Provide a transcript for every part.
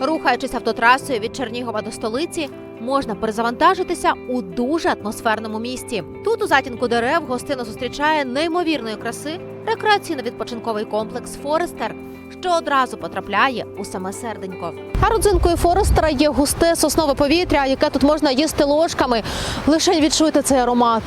Рухаючись автотрасою від Чернігова до столиці, можна перезавантажитися у дуже атмосферному місті. Тут у затінку дерев гостину зустрічає неймовірної краси рекреаційно-відпочинковий комплекс Форестер, що одразу потрапляє у саме серденько. А родзинкою Форестера є густе соснове повітря, яке тут можна їсти ложками. Лише відчуйте цей аромат.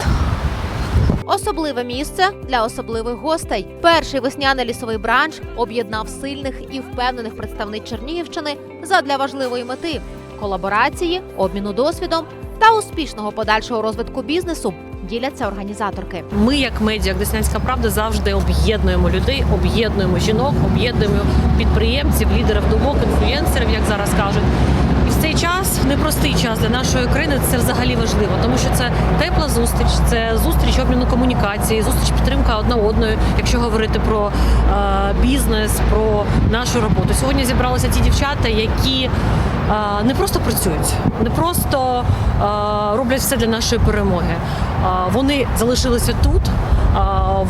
Особливе місце для особливих гостей. Перший весняний лісовий бранч об'єднав сильних і впевнених представниць Чернігівщини задля важливої мети колаборації, обміну досвідом та успішного подальшого розвитку бізнесу. Діляться організаторки. Ми, як медіа, як Деснянська правда, завжди об'єднуємо людей, об'єднуємо жінок, об'єднуємо підприємців, лідерів думок, інфлюенсерів, як зараз кажуть. Непростий час для нашої країни. Це взагалі важливо, тому що це тепла зустріч, це зустріч обміну комунікації, зустріч підтримка одна одної, якщо говорити про е, бізнес, про нашу роботу. Сьогодні зібралися ті дівчата, які е, не просто працюють, не просто е, роблять все для нашої перемоги. А, Вони залишилися тут.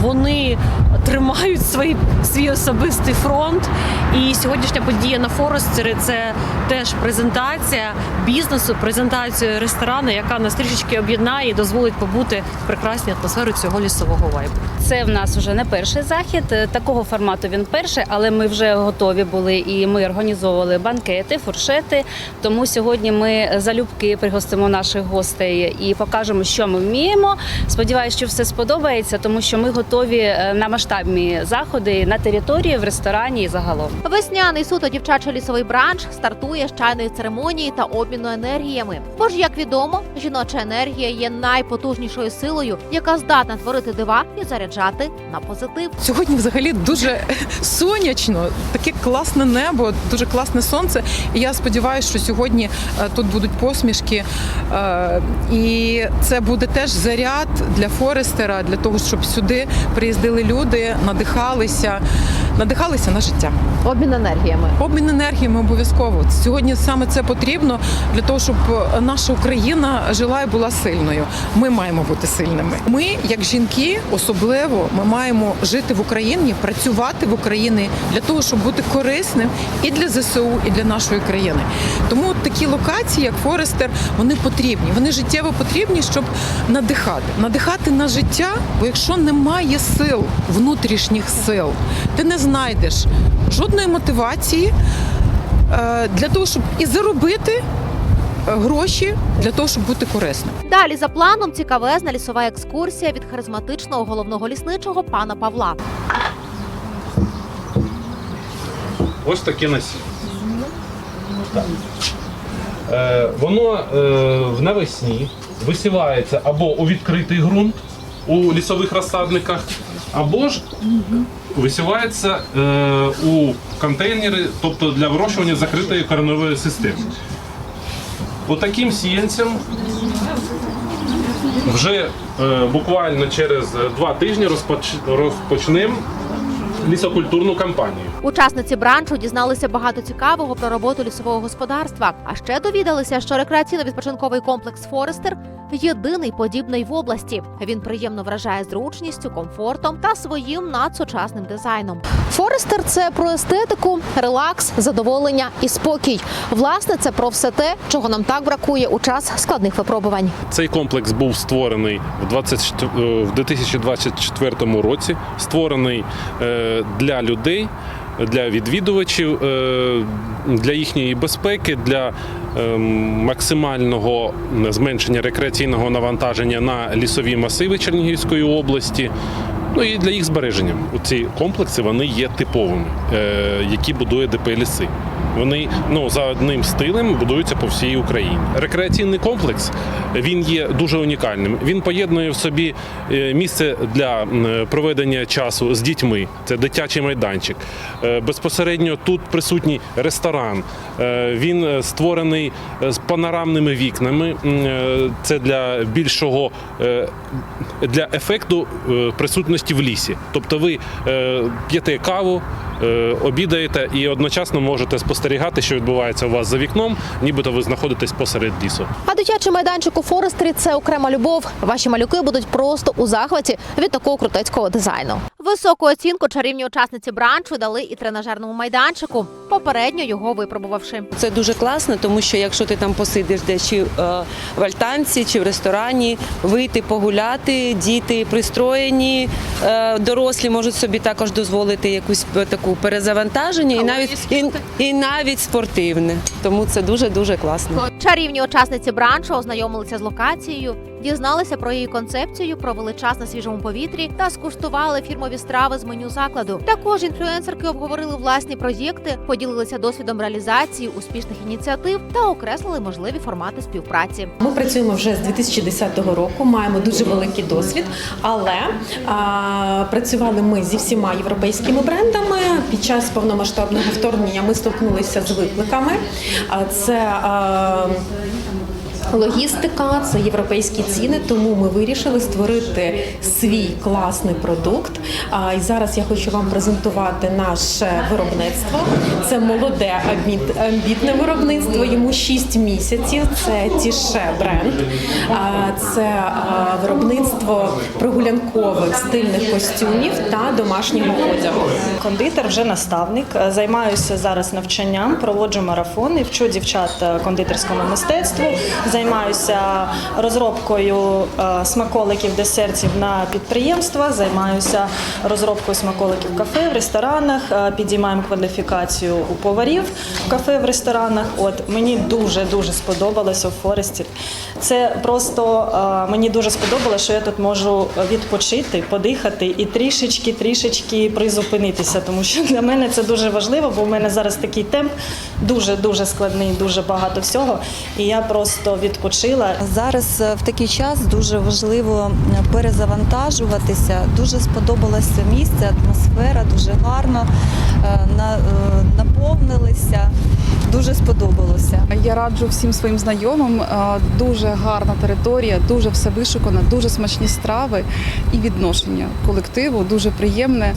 Вони тримають свій, свій особистий фронт. І сьогоднішня подія на Форестері це теж презентація бізнесу, презентація ресторану, яка нас трішечки об'єднає і дозволить побути в прекрасній атмосфері цього лісового вайбу. Це в нас вже не перший захід. Е, Такого формату він перший, але ми вже готові були і ми організовували банкети, фуршети. Тому сьогодні ми залюбки пригостимо наших гостей і покажемо, що ми вміємо. Сподіваюся, що все сподобається, тому що ми готові е, на масштабні заходи на території, в ресторані і загалом. Весняний суто дівчачий лісовий бранч стартує з чайної церемонії та обміну енергіями. Бо ж, як відомо, жіноча енергія є найпотужнішою силою, яка здатна творити дива і заряджати на позитив. Сьогодні взагалі дуже сонячно, таке класне небо, дуже класне сонце. І я сподіваюся, що сьогодні е, тут будуть посмішки. е, І це буде теж заряд для Форестера, для того, щоб сюди приїздили люди, надихалися, надихалися на життя. Обмін енергіями. Обмін енергіями обов'язково. Сьогодні саме це потрібно для того, щоб наша Україна жила і була сильною. Ми маємо бути сильними. Ми, як жінки, особливо, ми маємо жити в Україні, працювати в Україні для того, щоб бути корисним і для ЗСУ, і для нашої країни. Тому такі локації, як Форестер, вони потрібні. Вони життєво потрібні, щоб надихати, надихати на життя. Бо якщо немає сил, внутрішніх сил, ти не знайдеш жодної мотивації е, для того, щоб і заробити е, гроші для того, щоб бути корисним. Далі за планом цікавезна лісова екскурсія від харизматичного головного лісничого пана Павла. Ось таке насіння. Так. Е, воно е, в навесні висівається або у відкритий ґрунт у лісових розсадниках, або ж висівається е, у контейнери, тобто для вирощування закритої кореневої системи. Отаким сіянцем вже е, буквально через два тижні розпоч... розпочнемо лісокультурну кампанію. Учасниці бранчу дізналися багато цікавого про роботу лісового господарства. А ще довідалися, що рекреаційно-відпочинковий комплекс Форестер єдиний подібний в області. Він приємно вражає зручністю, комфортом та своїм надсучасним дизайном. Форестер це про естетику, релакс, задоволення і спокій. Власне, це про все те, чого нам так бракує у час складних випробувань. Цей комплекс був створений в 24 е, в 2024 році. Створений е, для людей, для відвідувачів, е, для їхньої безпеки, для е, максимального зменшення рекреаційного навантаження на лісові масиви Чернігівської області. Ну і для їх збереження. Ці комплекси вони є типовими, е, які будує ДП ліси. Вони ну за одним стилем будуються по всій Україні. Рекреаційний комплекс він є дуже унікальним. Він поєднує в собі е, місце для проведення часу з дітьми. Це дитячий майданчик. Е, Безпосередньо тут присутній ресторан. Він створений з панорамними вікнами. Це для більшого для ефекту е, присутності в лісі. Тобто ви е, п'єте каву, е, обідаєте і одночасно можете спостерігати, що відбувається у вас за вікном, нібито ви знаходитесь посеред лісу. А дитячий майданчик у Форестрі це окрема любов. Ваші малюки будуть просто у захваті від такого крутецького дизайну. Високу оцінку чарівні учасниці бранчу дали і тренажерному майданчику, попередньо його випробувавши. Це дуже класно, тому що якщо ти там посидиш десь чи е, в альтанці, чи в ресторані, вийти погуляти, діти пристроєні, е, дорослі можуть собі також дозволити якусь таку перезавантаження і навіть і, і навіть спортивне. Тому це дуже дуже класно. Чарівні учасниці бранчу ознайомилися з локацією, дізналися про її концепцію, провели час на свіжому повітрі та скуштували фірмові страви з меню закладу. Також інфлюенсерки обговорили власні проєкти, поділилися досвідом реалізації успішних ініціатив та окреслили можливі формати співпраці. Ми працюємо вже з 2010 року, маємо дуже великий досвід, але а, працювали ми зі всіма європейськими брендами. Під час повномасштабного вторгнення ми столкнулися з викликами. А, Це а, Логістика це європейські ціни, тому ми вирішили створити свій класний продукт. І зараз я хочу вам презентувати наше виробництво. Це молоде амбітне виробництво. Йому 6 місяців. Це тіше бренд. Це виробництво прогулянкових стильних костюмів та домашнього одягу. Кондитер вже наставник. Займаюся зараз навчанням, проводжу марафони, вчу дівчат кондитерському мистецтву. Займаюся розробкою е, смаколиків, десертів на підприємства. Займаюся розробкою смаколиків кафе, в ресторанах. Е, Підіймаємо кваліфікацію у поварів в кафе, в ресторанах. От мені дуже дуже сподобалося у Форесті. Це просто е, мені дуже сподобалося, що я тут можу відпочити, подихати і трішечки, трішечки призупинитися, тому що для мене це дуже важливо, бо в мене зараз такий темп дуже дуже складний, дуже багато всього. І я просто відпочила. Зараз е, в такий час дуже важливо е, перезавантажуватися. Дуже сподобалося місце, атмосфера дуже гарно е, на- наповнилися. Дуже сподобалося. Я раджу всім своїм знайомим. Дуже гарна територія, дуже все вишукано, дуже смачні страви і відношення колективу дуже приємне.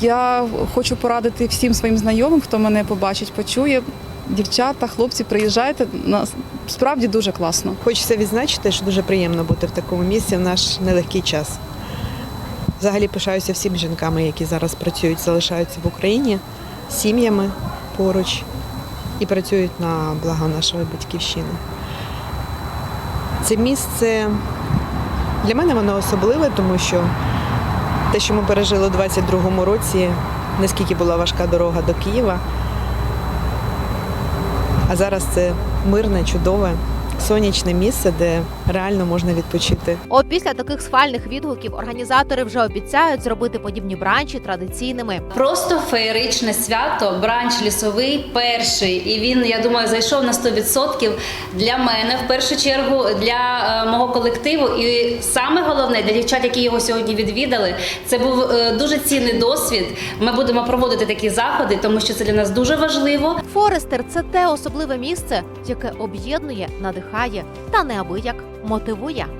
Я хочу порадити всім своїм знайомим, хто мене побачить, почує. Дівчата, хлопці, приїжджайте. Нас справді дуже класно. Хочеться відзначити, що дуже приємно бути в такому місці в наш нелегкий час. Взагалі пишаюся всіми жінками, які зараз працюють, залишаються в Україні сім'ями поруч і працюють на благо нашої батьківщини. Це місце для мене воно особливе, тому що те, що ми пережили у 22-му році, наскільки була важка дорога до Києва. А зараз це мирне, чудове, сонячне місце, де реально можна відпочити. Опісля таких схвальних відгуків організатори вже обіцяють зробити подібні бранчі традиційними. Просто феєричне свято, бранч лісовий перший. І він, я думаю, зайшов на 100% для мене в першу чергу, для е, мого колективу. І саме головне для дівчат, які його сьогодні відвідали, це був е, дуже цінний досвід. Ми будемо проводити такі заходи, тому що це для нас дуже важливо. Форестер це те особливе місце, яке об'єднує, надихає та неабияк мотивує.